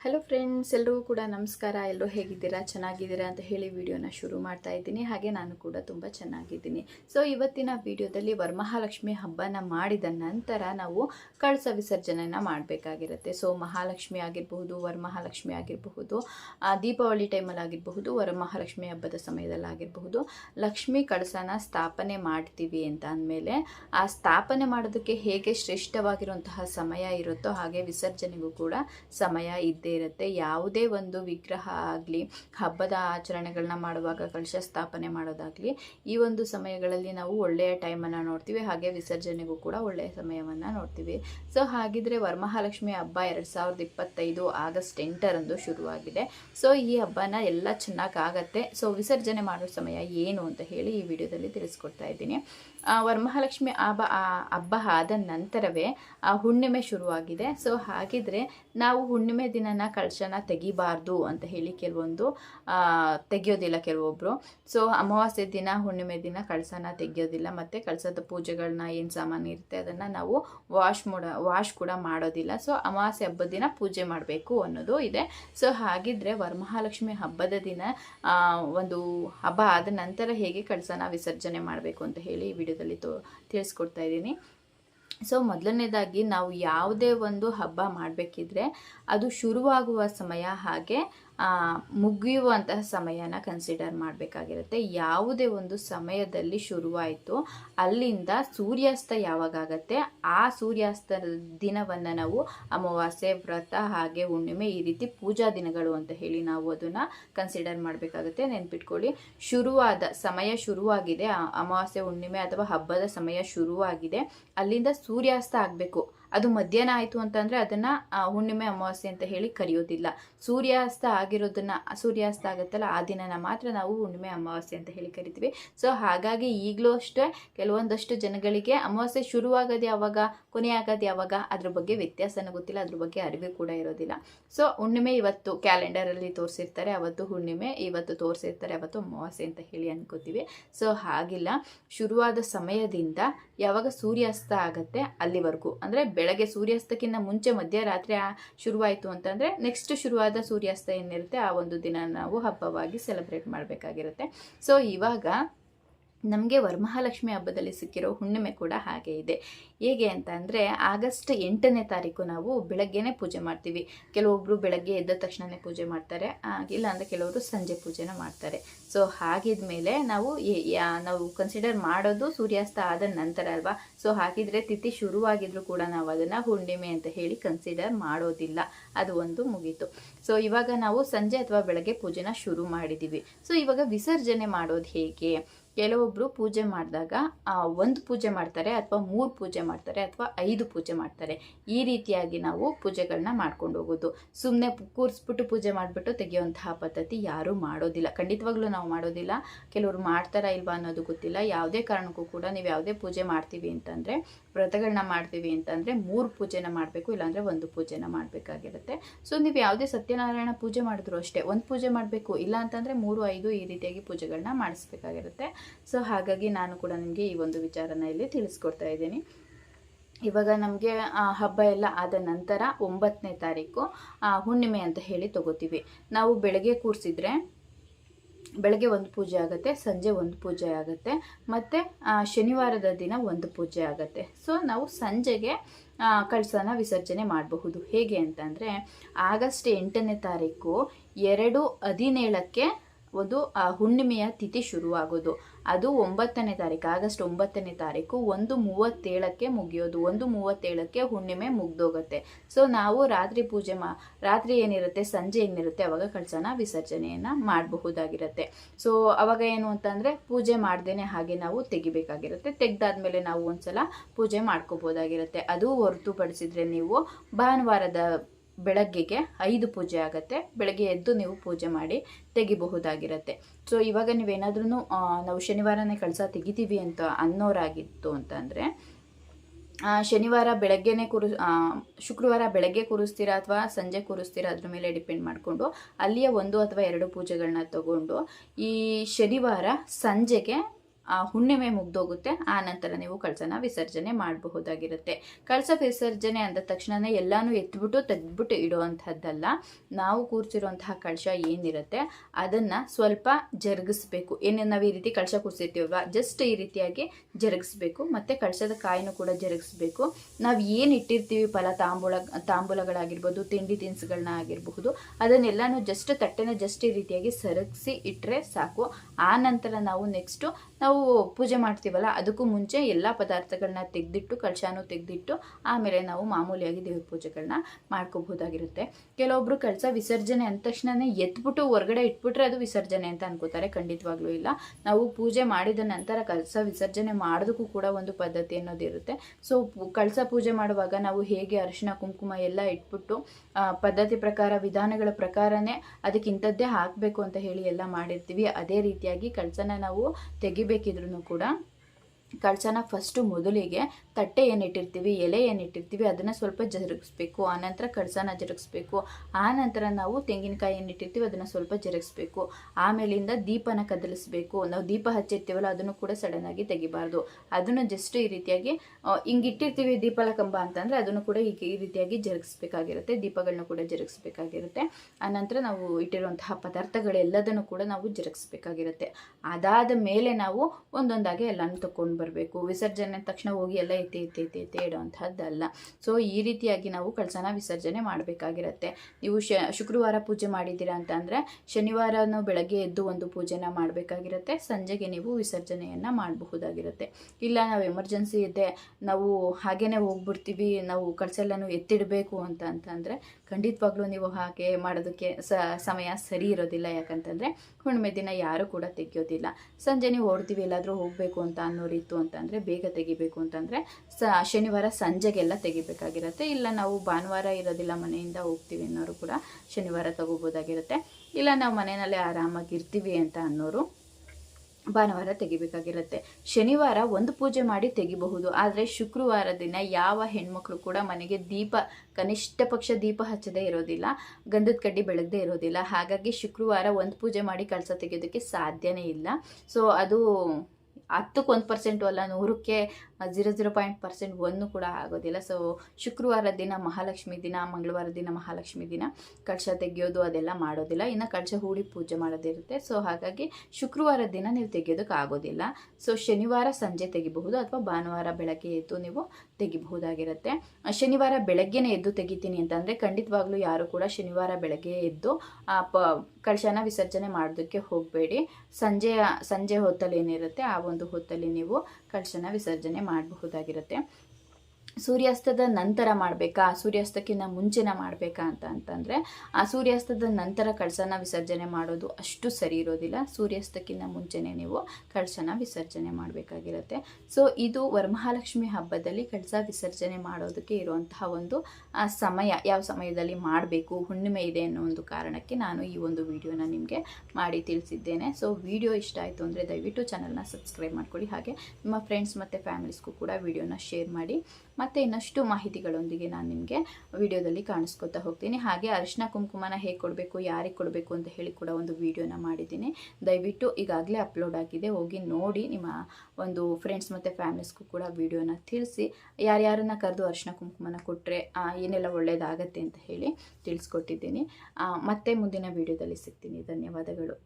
Hello friends ಎಲ್ಲರೂ ಕೂಡ ನಮಸ್ಕಾರ. ಎಲ್ಲರೂ ಹೇಗಿದ್ದೀರಾ? ಚೆನ್ನಾಗಿದ್ದೀರಾ ಅಂತ ಹೇಳಿ ವಿಡಿಯೋನ ಶುರು ಮಾಡ್ತಾ ಇದ್ದೀನಿ. ಹಾಗೆ ನಾನು ಕೂಡ ತುಂಬ ಚೆನ್ನಾಗಿದ್ದೀನಿ. ಸೊ ಇವತ್ತಿನ ವಿಡಿಯೋದಲ್ಲಿ ವರಮಹಾಲಕ್ಷ್ಮಿ ಹಬ್ಬನ ಮಾಡಿದ ನಂತರ ನಾವು ಕಳಸ ವಿಸರ್ಜನೆನ ಮಾಡಬೇಕಾಗಿರುತ್ತೆ. ಸೊ ಮಹಾಲಕ್ಷ್ಮಿ ಆಗಿರಬಹುದು, ವರಮಹಾಲಕ್ಷ್ಮಿ ಆಗಿರಬಹುದು ದೀಪಾವಳಿ ಟೈಮಲ್ಲಿ ಆಗಿರಬಹುದು, ವರಮಹಾಲಕ್ಷ್ಮಿ ಹಬ್ಬದ ಸಮಯದಲ್ಲಿ ಆಗಿರಬಹುದು, ಲಕ್ಷ್ಮಿ ಕಳಸನ ಸ್ಥಾಪನೆ ಮಾಡ್ತೀವಿ ಅಂತ ಅಂದಮೇಲೆ, ಆ ಸ್ಥಾಪನೆ ಮಾಡೋದಕ್ಕೆ ಹೇಗೆ ಶ್ರೇಷ್ಠವಾಗಿರುವಂತಹ ಸಮಯ ಇರುತ್ತೋ ಹಾಗೆ ವಿಸರ್ಜನೆಗೂ ಕೂಡ ಸಮಯ ಇದ್ದೇ ಇರುತ್ತೆ ಯಾವುದೇ ಒಂದು ವಿಗ್ರಹ ಆಗಲಿ, ಹಬ್ಬದ ಆಚರಣೆಗಳನ್ನ ಮಾಡುವಾಗ ಕಳಶ ಸ್ಥಾಪನೆ ಮಾಡೋದಾಗಲಿ, ಈ ಒಂದು ಸಮಯಗಳಲ್ಲಿ ನಾವು ಒಳ್ಳೆಯ ಟೈಮನ್ನು ನೋಡ್ತೀವಿ. ಹಾಗೆ ವಿಸರ್ಜನೆಗೂ ಕೂಡ ಒಳ್ಳೆಯ ಸಮಯವನ್ನು ನೋಡ್ತೀವಿ. ಸೊ, ಹಾಗಿದ್ರೆ ವರಮಹಾಲಕ್ಷ್ಮಿ ಹಬ್ಬ ಎರಡು ಸಾವಿರದ ಇಪ್ಪತ್ತೈದು ಆಗಸ್ಟ್ ಎಂಟರಂದು ಶುರುವಾಗಿದೆ. ಸೊ, ಈ ಹಬ್ಬನ ಎಲ್ಲ ಚೆನ್ನಾಗಿ ಆಗತ್ತೆ ಸೊ, ವಿಸರ್ಜನೆ ಮಾಡೋ ಸಮಯ ಏನು ಅಂತ ಹೇಳಿ ಈ ವಿಡಿಯೋದಲ್ಲಿ ತಿಳಿಸ್ಕೊಡ್ತಾ ಇದ್ದೀನಿ. ವರಮಹಾಲಕ್ಷ್ಮಿ ಹಬ್ಬ ಹಬ್ಬ ಆದ ನಂತರವೇ, ಆ, ಹುಣ್ಣಿಮೆ ಶುರುವಾಗಿದೆ. ಸೊ, ಹಾಗಿದ್ರೆ ನಾವು ಹುಣ್ಣಿಮೆ ದಿನನ ಕಳಶನ ತೆಗಿಬಾರ್ದು ಅಂತ ಹೇಳಿ ಕೆಲವೊಂದು ತೆಗೆಯೋದಿಲ್ಲ ತೆಗಿಯೋದಿಲ್ಲ ಕೆಲವೊಬ್ಬರು ಸೊ ಅಮಾವಾಸ್ಯೆ ದಿನ, ಹುಣ್ಣಿಮೆ ದಿನ ಕಳಸನ ತೆಗಿಯೋದಿಲ್ಲ. ಮತ್ತು ಕಳಸದ ಪೂಜೆಗಳನ್ನ ಏನು ಸಾಮಾನು ಇರುತ್ತೆ ಅದನ್ನು ನಾವು ವಾಶ್ ಮಾಡ, ವಾಶ್ ಕೂಡ ಮಾಡೋದಿಲ್ಲ. ಸೊ ಅಮಾವಾಸ್ಯೆ ಹಬ್ಬದ ದಿನ ಪೂಜೆ ಮಾಡಬೇಕು ಅನ್ನೋದು ಇದೆ. ಸೊ ಹಾಗಿದ್ರೆ ವರಮಹಾಲಕ್ಷ್ಮಿ ಹಬ್ಬದ ದಿನ ಒಂದು ಹಬ್ಬ ಆದ ನಂತರ ಹೇಗೆ ಕಳಸನ ವಿಸರ್ಜನೆ ಮಾಡಬೇಕು ಅಂತ ಹೇಳಿ ಈ ವಿಡಿಯೋದಲ್ಲಿ ತೋ, ತಿಳಿಸ್ಕೊಡ್ತಾ ಇದ್ದೀನಿ. ಸೊ ಮೊದಲನೇದಾಗಿ ನಾವು ಯಾವುದೇ ಒಂದು ಹಬ್ಬ ಮಾಡಬೇಕಿದ್ರೆ ಅದು ಶುರುವಾಗುವ ಸಮಯ ಹಾಗೆ ಮುಗಿಯುವಂತಹ ಸಮಯನ ಕನ್ಸಿಡರ್ ಮಾಡಬೇಕಾಗಿರುತ್ತೆ. ಯಾವುದೇ ಒಂದು ಸಮಯದಲ್ಲಿ ಶುರುವಾಯಿತು, ಅಲ್ಲಿಂದ ಸೂರ್ಯಾಸ್ತ ಯಾವಾಗತ್ತೆ ಆ ಸೂರ್ಯಾಸ್ತದ ದಿನವನ್ನು ನಾವು ಅಮಾವಾಸ್ಯೆ, ವ್ರತ ಹಾಗೆ ಹುಣ್ಣಿಮೆ ಈ ರೀತಿ ಪೂಜಾ ದಿನಗಳು ಅಂತ ಹೇಳಿ ನಾವು ಅದನ್ನು ಕನ್ಸಿಡರ್ ಮಾಡಬೇಕಾಗುತ್ತೆ. ನೆನ್ಪಿಟ್ಕೊಳ್ಳಿ, ಶುರುವಾದ ಸಮಯ ಶುರುವಾಗಿದೆ, ಅಮಾವಾಸ್ಯೆ, ಹುಣ್ಣಿಮೆ ಅಥವಾ ಹಬ್ಬದ ಸಮಯ ಶುರುವಾಗಿದೆ, ಅಲ್ಲಿಂದ ಸೂರ್ಯಾಸ್ತ ಆಗಬೇಕು. ಅದು ಮಧ್ಯಾಹ್ನ ಆಯಿತು ಅಂತಂದರೆ ಅದನ್ನು ಹುಣ್ಣಿಮೆ ಅಮಾವಾಸ್ಯೆ ಅಂತ ಹೇಳಿ ಕರೆಯೋದಿಲ್ಲ. ಸೂರ್ಯಾಸ್ತ ಆಗಿರೋದನ್ನು, ಸೂರ್ಯಾಸ್ತ ಆಗುತ್ತಲ್ಲ, ಆ ದಿನನ ಮಾತ್ರ ನಾವು ಹುಣ್ಣಿಮೆ ಅಮಾವಾಸ್ಯೆ ಅಂತ ಹೇಳಿ ಕರಿತೀವಿ. ಸೊ ಹಾಗಾಗಿ ಈಗಲೂ ಅಷ್ಟೇ ಕೆಲವೊಂದಷ್ಟು ಜನಗಳಿಗೆ ಅಮಾವಾಸ್ಯೆ ಶುರುವಾಗೋದು ಯಾವಾಗ ಕೊನೆ ಆಗೋದು ಯಾವಾಗ, ಅದ್ರ ಬಗ್ಗೆ ವ್ಯತ್ಯಾಸನೂ ಗೊತ್ತಿಲ್ಲ, ಅದ್ರ ಬಗ್ಗೆ ಅರಿವು ಕೂಡ ಇರೋದಿಲ್ಲ. ಸೊ ಹುಣ್ಣಿಮೆ ಇವತ್ತು ಕ್ಯಾಲೆಂಡರಲ್ಲಿ ತೋರಿಸಿರ್ತಾರೆ, ಅವತ್ತು ಹುಣ್ಣಿಮೆ, ಇವತ್ತು ತೋರಿಸಿರ್ತಾರೆ, ಅವತ್ತು ಅಮಾವಾಸ್ಯೆ ಅಂತ ಹೇಳಿ ಅನ್ಕೋತೀವಿ. ಸೊ ಹಾಗಿಲ್ಲ. ಶುರುವಾದ ಸಮಯದಿಂದ ಯಾವಾಗ ಸೂರ್ಯಾಸ್ತ ಆಗುತ್ತೆ, ಅಲ್ಲಿವರೆಗೂ. ಅಂದರೆ ಬೆಳಗ್ಗೆ ಸೂರ್ಯಾಸ್ತಕ್ಕಿಂತ ಮುಂಚೆ ಮಧ್ಯರಾತ್ರಿ ಶುರುವಾಯಿತು ಅಂತಂದರೆ ನೆಕ್ಸ್ಟ್ ಶುರುವಾದ ಸೂರ್ಯಾಸ್ತ ಏನಿರುತ್ತೆ ಆ ಒಂದು ದಿನ ನಾವು ಹಬ್ಬವಾಗಿ ಸೆಲೆಬ್ರೇಟ್ ಮಾಡಬೇಕಾಗಿರುತ್ತೆ. ಸೊ ಇವಾಗ ನಮಗೆ ವರಮಹಾಲಕ್ಷ್ಮಿ ಹಬ್ಬದಲ್ಲಿ ಸಿಕ್ಕಿರೋ ಹುಣ್ಣಿಮೆ ಕೂಡ ಹಾಗೆ ಇದೆ. ಹೇಗೆ ಅಂತ ಅಂದರೆ, ಆಗಸ್ಟ್ ಎಂಟನೇ ತಾರೀಕು ನಾವು ಬೆಳಗ್ಗೆನೇ ಪೂಜೆ ಮಾಡ್ತೀವಿ. ಕೆಲವೊಬ್ಬರು ಬೆಳಗ್ಗೆ ಎದ್ದ ತಕ್ಷಣವೇ ಪೂಜೆ ಮಾಡ್ತಾರೆ ಇಲ್ಲ ಅಂದರೆ ಕೆಲವರು ಸಂಜೆ ಪೂಜೆನ ಮಾಡ್ತಾರೆ. ಸೊ ಹಾಗಿದ್ಮೇಲೆ ನಾವು ನಾವು ಕನ್ಸಿಡರ್ ಮಾಡೋದು ಸೂರ್ಯಾಸ್ತ ಆದ ನಂತರ ಅಲ್ವಾ? ಸೊ ಹಾಗಿದ್ರೆ ತಿಥಿ ಶುರುವಾಗಿದ್ರು ಕೂಡ ನಾವು ಅದನ್ನು ಹುಣ್ಣಿಮೆ ಅಂತ ಹೇಳಿ ಕನ್ಸಿಡರ್ ಮಾಡೋದಿಲ್ಲ. ಅದು ಒಂದು ಮುಗೀತು. ಸೊ ಇವಾಗ ನಾವು ಸಂಜೆ ಅಥವಾ ಬೆಳಗ್ಗೆ ಪೂಜೆನ ಶುರು ಮಾಡಿದ್ದೀವಿ ಸೊ ಇವಾಗ ವಿಸರ್ಜನೆ ಮಾಡೋದು ಹೇಗೆ? ಕೆಲವೊಬ್ಬರು ಪೂಜೆ ಮಾಡಿದಾಗ ಒಂದು ಪೂಜೆ ಮಾಡ್ತಾರೆ ಅಥವಾ ಮೂರು ಪೂಜೆ ಮಾಡ್ತಾರೆ ಅಥವಾ ಐದು ಪೂಜೆ ಮಾಡ್ತಾರೆ. ಈ ರೀತಿಯಾಗಿ ನಾವು ಪೂಜೆಗಳನ್ನ ಮಾಡ್ಕೊಂಡು ಹೋಗೋದು. ಸುಮ್ಮನೆ ಕೂರಿಸ್ಬಿಟ್ಟು ಪೂಜೆ ಮಾಡಿಬಿಟ್ಟು ತೆಗೆಯುವಂತಹ ಪದ್ಧತಿ ಯಾರೂ ಮಾಡೋದಿಲ್ಲ. ಖಂಡಿತವಾಗ್ಲೂ ನಾವು ಮಾಡೋದಿಲ್ಲ. ಕೆಲವರು ಮಾಡ್ತಾರಾ ಇಲ್ವಾ ಅನ್ನೋದು ಗೊತ್ತಿಲ್ಲ. ಯಾವುದೇ ಕಾರಣಕ್ಕೂ ಕೂಡ ನೀವು ಯಾವುದೇ ಪೂಜೆ ಮಾಡ್ತೀವಿ ಅಂತಂದರೆ ವ್ರತಗಳನ್ನ ಮಾಡ್ತೀವಿ ಅಂತಂದರೆ ಮೂರು ಪೂಜೆನ ಮಾಡಬೇಕು, ಇಲ್ಲಾಂದರೆ ಒಂದು ಪೂಜೆನ ಮಾಡಬೇಕಾಗಿರುತ್ತೆ. ಸೊ, ನೀವು ಯಾವುದೇ ಸತ್ಯನಾರಾಯಣ ಪೂಜೆ ಮಾಡಿದ್ರು ಅಷ್ಟೇ, ಒಂದು ಪೂಜೆ ಮಾಡಬೇಕು, ಇಲ್ಲ ಅಂತಂದರೆ ಮೂರು, ಐದು ಈ ರೀತಿಯಾಗಿ ಪೂಜೆಗಳನ್ನ ಮಾಡಿಸ್ಬೇಕಾಗಿರುತ್ತೆ. ಸೊ, ಹಾಗಾಗಿ ನಾನು ಕೂಡ ನಿಮಗೆ ಈ ಒಂದು ವಿಚಾರನ ಇಲ್ಲಿ ತಿಳಿಸ್ಕೊಡ್ತಾ ಇದ್ದೀನಿ. ಇವಾಗ ನಮಗೆ ಹಬ್ಬ ಎಲ್ಲ ಆದ ನಂತರ ಒಂಬತ್ತನೇ ತಾರೀಕು ಹುಣ್ಣಿಮೆ ಅಂತ ಹೇಳಿ ತಗೋತೀವಿ. ನಾವು ಬೆಳಗ್ಗೆ ಕೂರಿಸಿದ್ರೆ ಬೆಳಗ್ಗೆ ಒಂದು ಪೂಜೆ ಆಗುತ್ತೆ, ಸಂಜೆ ಒಂದು ಪೂಜೆ ಆಗುತ್ತೆ, ಮತ್ತು ಶನಿವಾರದ ದಿನ ಒಂದು ಪೂಜೆ ಆಗುತ್ತೆ. ಸೊ ನಾವು ಸಂಜೆಗೆ ಕಳಸನ ವಿಸರ್ಜನೆ ಮಾಡಬಹುದು. ಹೇಗೆ ಅಂತಂದರೆ, ಆಗಸ್ಟ್ ಎಂಟನೇ ತಾರೀಕು ಎರಡು ಹದಿನೇಳಕ್ಕೆ ಒಂದು ಹುಣ್ಣಿಮೆಯ ತಿಥಿ ಶುರುವಾಗೋದು. ಅದು ಒಂಬತ್ತನೇ ತಾರೀಕು, ಆಗಸ್ಟ್ ಒಂಬತ್ತನೇ ತಾರೀಕು, ಒಂದು ಮೂವತ್ತೇಳಕ್ಕೆ ಮುಗಿಯೋದು, ಒಂದು ಮೂವತ್ತೇಳಕ್ಕೆ ಹುಣ್ಣಿಮೆ ಮುಗ್ದೋಗುತ್ತೆ. ಸೊ ನಾವು ರಾತ್ರಿ ಪೂಜೆ ಮಾ, ರಾತ್ರಿ ಏನಿರುತ್ತೆ, ಸಂಜೆ ಏನಿರುತ್ತೆ, ಅವಾಗ ಕಳಸನ ವಿಸರ್ಜನೆಯನ್ನು ಮಾಡಬಹುದಾಗಿರುತ್ತೆ. ಸೊ ಅವಾಗ ಏನು ಅಂತಂದರೆ, ಪೂಜೆ ಮಾಡ್ದೇನೆ ಹಾಗೆ ನಾವು ತೆಗಿಬೇಕಾಗಿರುತ್ತೆ. ತೆಗ್ದಾದ್ಮೇಲೆ ನಾವು ಒಂದ್ಸಲ ಪೂಜೆ ಮಾಡ್ಕೋಬೋದಾಗಿರುತ್ತೆ. ಅದು ಹೊರತುಪಡಿಸಿದ್ರೆ ನೀವು ಭಾನುವಾರದ ಬೆಳಗ್ಗೆಗೆ ಐದು ಪೂಜೆ ಆಗುತ್ತೆ. ಬೆಳಗ್ಗೆ ಎದ್ದು ನೀವು ಪೂಜೆ ಮಾಡಿ ತೆಗಿಬಹುದಾಗಿರುತ್ತೆ. ಸೊ ಇವಾಗ ನೀವೇನಾದ್ರೂ ನಾವು ಶನಿವಾರನೇ ಕಳಸ ತೆಗಿತೀವಿ ಅಂತ ಅನ್ನೋರಾಗಿತ್ತು ಅಂತಂದರೆ ಶನಿವಾರ ಬೆಳಗ್ಗೆನೆ ಕುರು ಶುಕ್ರವಾರ ಬೆಳಗ್ಗೆ ಕೂರಿಸ್ತೀರಾ ಅಥವಾ ಸಂಜೆ ಕೂರಿಸ್ತೀರಾ ಅದ್ರ ಮೇಲೆ ಡಿಪೆಂಡ್ ಮಾಡಿಕೊಂಡು ಅಲ್ಲಿಯ ಒಂದು ಅಥವಾ ಎರಡು ಪೂಜೆಗಳನ್ನ ತಗೊಂಡು ಈ ಶನಿವಾರ ಸಂಜೆಗೆ ಹುಣ್ಣಿಮೆ ಮುಗ್ದೋಗುತ್ತೆ, ಆ ನಂತರ ನೀವು ಕಳಸನ ವಿಸರ್ಜನೆ ಮಾಡಬಹುದಾಗಿರುತ್ತೆ. ಕಳಸ ವಿಸರ್ಜನೆ ಅಂದ ತಕ್ಷಣನೇ ಎಲ್ಲಾನು ಎತ್ಬಿಟ್ಟು ತೆಗೆದ್ಬಿಟ್ಟು ಇಡುವಂಥದ್ದಲ್ಲ. ನಾವು ಕೂರಿಸಿರುವಂತಹ ಕಳಶ ಏನಿರುತ್ತೆ, ಅದನ್ನ ಸ್ವಲ್ಪ ಜರುಗಿಸ್ಬೇಕು. ಏನೇನು ನಾವು ಈ ರೀತಿ ಕಳಶ ಕೂರಿಸಿರ್ತೀವಲ್ವ ಜಸ್ಟ್ ಈ ರೀತಿಯಾಗಿ ಜರುಗಿಸ್ಬೇಕು, ಮತ್ತೆ ಕಳಶದ ಕಾಯಿನೂ ಕೂಡ ಜರುಗಿಸ್ಬೇಕು. ನಾವು ಏನು ಇಟ್ಟಿರ್ತೀವಿ, ಫಲ ತಾಂಬೂಲ, ತಾಂಬೂಲಗಳಾಗಿರ್ಬೋದು, ತಿಂಡಿ ತಿನಿಸುಗಳನ್ನ ಆಗಿರಬಹುದು, ಅದನ್ನೆಲ್ಲಾನು ಜಸ್ಟ್ ತಟ್ಟೆನ ಜಸ್ಟ್ ಈ ರೀತಿಯಾಗಿ ಸರಗಿಸಿ ಇಟ್ಟರೆ ಸಾಕು. ಆ ನಂತರ ನಾವು ನೆಕ್ಸ್ಟು ನಾವು ಪೂಜೆ ಮಾಡ್ತೀವಲ್ಲ, ಅದಕ್ಕೂ ಮುಂಚೆ ಎಲ್ಲ ಪದಾರ್ಥಗಳನ್ನ ತೆಗೆದಿಟ್ಟು, ಕಳಶನೂ ತೆಗೆದಿಟ್ಟು, ಆಮೇಲೆ ನಾವು ಮಾಮೂಲಿಯಾಗಿ ದೇವ್ರ ಪೂಜೆಗಳನ್ನ ಮಾಡ್ಕೋಬಹುದಾಗಿರುತ್ತೆ. ಕೆಲವೊಬ್ರು ಕಳಸ ವಿಸರ್ಜನೆ ಅಂದ ತಕ್ಷಣನೇ ಎತ್ಬಿಟ್ಟು ಹೊರಗಡೆ ಇಟ್ಬಿಟ್ರೆ ಅದು ವಿಸರ್ಜನೆ ಅಂತ ಅನ್ಕೋತಾರೆ, ಖಂಡಿತವಾಗ್ಲೂ ಇಲ್ಲ. ನಾವು ಪೂಜೆ ಮಾಡಿದ ನಂತರ ಕಳಸ ವಿಸರ್ಜನೆ ಮಾಡೋದಕ್ಕೂ ಕೂಡ ಒಂದು ಪದ್ಧತಿ ಅನ್ನೋದು ಇರುತ್ತೆ. ಸೊ ಕಳಸ ಪೂಜೆ ಮಾಡುವಾಗ ನಾವು ಹೇಗೆ ಅರಿಶಿನ ಕುಂಕುಮ ಎಲ್ಲ ಇಟ್ಬಿಟ್ಟು ಪದ್ಧತಿ ಪ್ರಕಾರ, ವಿಧಾನಗಳ ಪ್ರಕಾರನೇ ಅದಕ್ಕೆ ಇಂಥದ್ದೇ ಹಾಕಬೇಕು ಅಂತ ಹೇಳಿ ಎಲ್ಲ ಮಾಡಿರ್ತೀವಿ. ಅದೇ ರೀತಿಯಾಗಿ ಕಳಸನ ನಾವು ತೆಗಿಬೇಕಿದ್ರು ಕೂಡ ಕಳಸನ ಫಸ್ಟು ಮೊದಲಿಗೆ ತಟ್ಟೆ ಏನಿಟ್ಟಿರ್ತೀವಿ, ಎಲೆ ಏನಿಟ್ಟಿರ್ತೀವಿ, ಅದನ್ನು ಸ್ವಲ್ಪ ಜರುಗಿಸ್ಬೇಕು ಆನಂತರ ಕಳಸನ ಜರುಗಿಸ್ಬೇಕು ಆನಂತರ ನಾವು ತೆಂಗಿನಕಾಯಿ ಏನಿಟ್ಟಿರ್ತೀವಿ, ಅದನ್ನು ಸ್ವಲ್ಪ ಜರುಗಿಸ್ಬೇಕು, ಆಮೇಲಿಂದ ದೀಪನ ಕದಲಿಸ್ಬೇಕು. ನಾವು ದೀಪ ಹಚ್ಚಿರ್ತೀವಲ್ಲ, ಅದನ್ನು ಕೂಡ ಸಡನ್ನಾಗಿ ತೆಗಿಬಾರ್ದು. ಅದನ್ನು ಜಸ್ಟ್ ಈ ರೀತಿಯಾಗಿ ಹಿಂಗೆ ಇಟ್ಟಿರ್ತೀವಿ ದೀಪಲ ಕಂಬ ಅಂತಂದರೆ ಅದನ್ನು ಕೂಡ ಈಗ ಈ ರೀತಿಯಾಗಿ ಜರುಗಿಸ್ಬೇಕಾಗಿರುತ್ತೆ ದೀಪಗಳನ್ನ ಕೂಡ ಜರುಗಿಸ್ಬೇಕಾಗಿರುತ್ತೆ. ಆನಂತರ ನಾವು ಇಟ್ಟಿರುವಂತಹ ಪದಾರ್ಥಗಳೆಲ್ಲದನ್ನು ಕೂಡ ನಾವು ಜರುಗಿಸ್ಬೇಕಾಗಿರುತ್ತೆ. ಅದಾದ ಮೇಲೆ ನಾವು ಒಂದೊಂದಾಗಿ ಎಲ್ಲನೂ ತಗೊಂಡು ಬರಬೇಕು. ವಿಸರ್ಜನೆ ತಕ್ಷಣ ಹೋಗಿ ಎಲ್ಲ ಎತ್ತಿ ಎತ್ತಿ ಎತ್ತಿ ಎತ್ತಿ ಇಡುವಂಥದ್ದಲ್ಲ ಸೊ ಈ ರೀತಿಯಾಗಿ ನಾವು ಕಳಸನ ವಿಸರ್ಜನೆ ಮಾಡಬೇಕಾಗಿರುತ್ತೆ. ನೀವು ಶುಕ್ರವಾರ ಪೂಜೆ ಮಾಡಿದ್ದೀರಾ ಅಂತ ಅಂದರೆ ಶನಿವಾರನೂ ಬೆಳಗ್ಗೆ ಎದ್ದು ಒಂದು ಪೂಜೆನ ಮಾಡಬೇಕಾಗಿರುತ್ತೆ. ಸಂಜೆಗೆ ನೀವು ವಿಸರ್ಜನೆಯನ್ನು ಮಾಡಬಹುದಾಗಿರುತ್ತೆ. ಇಲ್ಲ, ನಾವು ಎಮರ್ಜೆನ್ಸಿ ಇದೆ, ನಾವು ಹಾಗೇ ಹೋಗ್ಬಿಡ್ತೀವಿ, ನಾವು ಕಳಸೆಲ್ಲನೂ ಎತ್ತಿಡಬೇಕು ಅಂತ ಅಂತಂದರೆ ಖಂಡಿತವಾಗ್ಲೂ ನೀವು ಹಾಗೆ ಮಾಡೋದಕ್ಕೆ ಸಮಯ ಸರಿ ಇರೋದಿಲ್ಲ. ಯಾಕಂತಂದರೆ ಹುಣ್ಣಿಮೆ ದಿನ ಯಾರೂ ಕೂಡ ತೆಗಿಯೋದಿಲ್ಲ. ಸಂಜೆ ನೀವು ಹೊಡ್ತೀವಿ ಎಲ್ಲಾದರೂ ಹೋಗಬೇಕು ಅಂತ ಅನ್ನೋರಿತ್ತು ಅಂತಂದರೆ, ಬೇಗ ತೆಗಿಬೇಕು ಅಂತಂದರೆ, ಸ, ಶನಿವಾರ ಸಂಜೆಗೆಲ್ಲ ತೆಗಿಬೇಕಾಗಿರುತ್ತೆ. ಇಲ್ಲ ನಾವು ಭಾನುವಾರ ಇರೋದಿಲ್ಲ, ಮನೆಯಿಂದ ಹೋಗ್ತೀವಿ ಅನ್ನೋರು ಕೂಡ ಶನಿವಾರ ತಗೋಬೋದಾಗಿರುತ್ತೆ. ಇಲ್ಲ ನಾವು ಮನೆಯಲ್ಲೇ ಆರಾಮಾಗಿ ಇರ್ತೀವಿ ಅಂತ ಅನ್ನೋರು ಭಾನುವಾರ ತೆಗಿಬೇಕಾಗಿರುತ್ತೆ. ಶನಿವಾರ ಒಂದು ಪೂಜೆ ಮಾಡಿ ತೆಗಿಬಹುದು. ಆದರೆ ಶುಕ್ರವಾರ ದಿನ ಯಾವ ಹೆಣ್ಮಕ್ಳು ಕೂಡ ಮನೆಗೆ ದೀಪ, ಕನಿಷ್ಠ ಪಕ್ಷ ದೀಪ ಹಚ್ಚದೇ ಇರೋದಿಲ್ಲ. ಗಂಧದ ಕಡ್ಡಿ ಬೆಳಗದೆ ಇರೋದಿಲ್ಲ. ಹಾಗಾಗಿ ಶುಕ್ರವಾರ ಒಂದು ಪೂಜೆ ಮಾಡಿ ಕಳಸ ತೆಗೆಯೋದಕ್ಕೆ ಸಾಧ್ಯನೇ ಇಲ್ಲ. ಸೊ ಅದು ಹತ್ತಕ್ಕೆ ಒಂದು ಪರ್ಸೆಂಟು ಅಲ್ಲ, ನೂರಕ್ಕೆ ಜೀರೋ ಜೀರೋ ಪಾಯಿಂಟ್ ಪರ್ಸೆಂಟ್ ಒಂದು ಕೂಡ ಆಗೋದಿಲ್ಲ. ಸೊ ಶುಕ್ರವಾರ ದಿನ, ಮಹಾಲಕ್ಷ್ಮಿ ದಿನ, ಮಂಗಳವಾರ ದಿನ, ಮಹಾಲಕ್ಷ್ಮಿ ದಿನ, ಕಳಶ ತೆಗೆಯೋದು ಅದೆಲ್ಲ ಮಾಡೋದಿಲ್ಲ. ಇನ್ನು ಕಳಶ ಹೂಡಿ ಪೂಜೆ ಮಾಡೋದಿರುತ್ತೆ. ಸೊ ಹಾಗಾಗಿ ಶುಕ್ರವಾರ ದಿನ ನೀವು ತೆಗೆಯೋದಕ್ಕೆ ಆಗೋದಿಲ್ಲ. ಸೊ ಶನಿವಾರ ಸಂಜೆ ತೆಗಿಬಹುದು ಅಥವಾ ಭಾನುವಾರ ಬೆಳಗ್ಗೆ ಎದ್ದು ನೀವು ತೆಗಿಬಹುದಾಗಿರುತ್ತೆ. ಶನಿವಾರ ಬೆಳಗ್ಗೆನೇ ಎದ್ದು ತೆಗಿತೀನಿ ಅಂತಂದರೆ ಖಂಡಿತವಾಗ್ಲೂ ಯಾರು ಕೂಡ ಶನಿವಾರ ಬೆಳಗ್ಗೆ ಎದ್ದು ಪ, ಕಳಶನ ವಿಸರ್ಜನೆ ಮಾಡೋದಕ್ಕೆ ಹೋಗಬೇಡಿ. ಸಂಜೆ ಸಂಜೆ ಹೊತ್ತಲ್ಲಿ ಏನಿರುತ್ತೆ ಆ ಒಂದು ಹೊತ್ತಲ್ಲಿ ನೀವು ಕಳಶನ ವಿಸರ್ಜನೆ ಮಾಡಬಹುದಾಗಿರುತ್ತೆ. ಸೂರ್ಯಾಸ್ತದ ನಂತರ ಮಾಡಬೇಕಾ? ಸೂರ್ಯಾಸ್ತಕ್ಕಿಂತ ಮುಂಚೆನ ಮಾಡಬೇಕಾ ಅಂತ ಅಂತಂದರೆ, ಆ ಸೂರ್ಯಾಸ್ತದ ನಂತರ ಕಳಸನ ವಿಸರ್ಜನೆ ಮಾಡೋದು ಅಷ್ಟು ಸರಿ ಇರೋದಿಲ್ಲ. ಸೂರ್ಯಾಸ್ತಕ್ಕಿಂತ ಮುಂಚೆನೇ ನೀವು ಕಳಸನ ವಿಸರ್ಜನೆ ಮಾಡಬೇಕಾಗಿರುತ್ತೆ. ಸೊ ಇದು ವರಮಹಾಲಕ್ಷ್ಮಿ ಹಬ್ಬದಲ್ಲಿ ಕಳಸ ವಿಸರ್ಜನೆ ಮಾಡೋದಕ್ಕೆ ಇರುವಂತಹ ಒಂದು ಸಮಯ, ಯಾವ ಸಮಯದಲ್ಲಿ ಮಾಡಬೇಕು, ಹುಣ್ಣಿಮೆ ಇದೆ ಅನ್ನೋ ಒಂದು ಕಾರಣಕ್ಕೆ ನಾನು ಈ ಒಂದು ವಿಡಿಯೋನ ನಿಮಗೆ ಮಾಡಿ ತಿಳಿಸಿದ್ದೇನೆ. ಸೊ ವಿಡಿಯೋ ಇಷ್ಟ ಆಯಿತು ಅಂದರೆ ದಯವಿಟ್ಟು ಚಾನಲ್ನ ಸಬ್ಸ್ಕ್ರೈಬ್ ಮಾಡ್ಕೊಳ್ಳಿ. ಹಾಗೆ ನಿಮ್ಮ ಫ್ರೆಂಡ್ಸ್ ಮತ್ತು ಫ್ಯಾಮಿಲೀಸ್ಗೂ ಕೂಡ ವಿಡಿಯೋನ ಶೇರ್ ಮಾಡಿ. ಮತ್ತು ಇನ್ನಷ್ಟು ಮಾಹಿತಿಗಳೊಂದಿಗೆ ನಾನು ನಿಮಗೆ ವಿಡಿಯೋದಲ್ಲಿ ಕಾಣಿಸ್ಕೊತಾ ಹೋಗ್ತೀನಿ. ಹಾಗೆ ಅರಿಶಿನ ಕುಂಕುಮನ ಹೇಗೆ ಕೊಡಬೇಕು, ಯಾರಿಗೆ ಕೊಡಬೇಕು ಅಂತ ಹೇಳಿ ಕೂಡ ಒಂದು ವಿಡಿಯೋನ ಮಾಡಿದ್ದೀನಿ. ದಯವಿಟ್ಟು ಈಗಾಗಲೇ ಅಪ್ಲೋಡ್ ಆಗಿದೆ. ಹೋಗಿ ನೋಡಿ ನಿಮ್ಮ ಒಂದು ಫ್ರೆಂಡ್ಸ್ ಮತ್ತು ಫ್ಯಾಮಿಲೀಸ್ಗೂ ಕೂಡ ವಿಡಿಯೋನ ತಿಳಿಸಿ. ಯಾರ್ಯಾರನ್ನ ಕರೆದು ಅರಿಶಿನ ಕುಂಕುಮನ ಕೊಟ್ಟರೆ ಏನೆಲ್ಲ ಒಳ್ಳೆಯದಾಗತ್ತೆ ಅಂತ ಹೇಳಿ ತಿಳಿಸ್ಕೊಟ್ಟಿದ್ದೀನಿ. ಮತ್ತೆ ಮುಂದಿನ ವಿಡಿಯೋದಲ್ಲಿ ಸಿಗ್ತೀನಿ. ಧನ್ಯವಾದಗಳು.